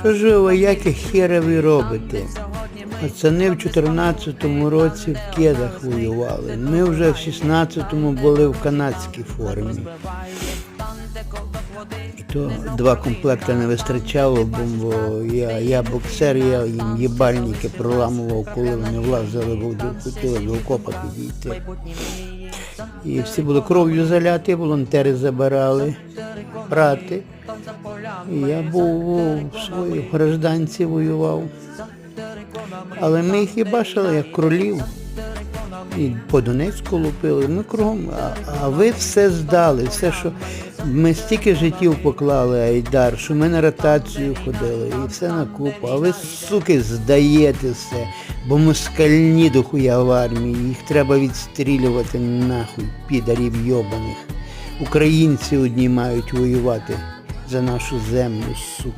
Що ж ви вояки херові робите? Пацани в 14-му році в кедах воювали. Ми вже в 16-му були в канадській формі. І то два комплекти не вистачало, бо я, я боксер, я їм їбальники проламував, коли вони влазили один, хотіли до окопа підійти. І всі були кров'ю заляті, волонтери забирали брати. Я був своїй гражданці воював. Але ми їх і бачили як кролів. І по Донецьку лупили. Ми кругом. А, а ви все здали, все, що ми стільки життів поклали, Айдар, що ми на ротацію ходили і все на купу. А ви, суки, здаєте все, бо москальні дохуя в армії, їх треба відстрілювати нахуй, підарів йобаних. Українці одні мають воювати за нашу землю, сука.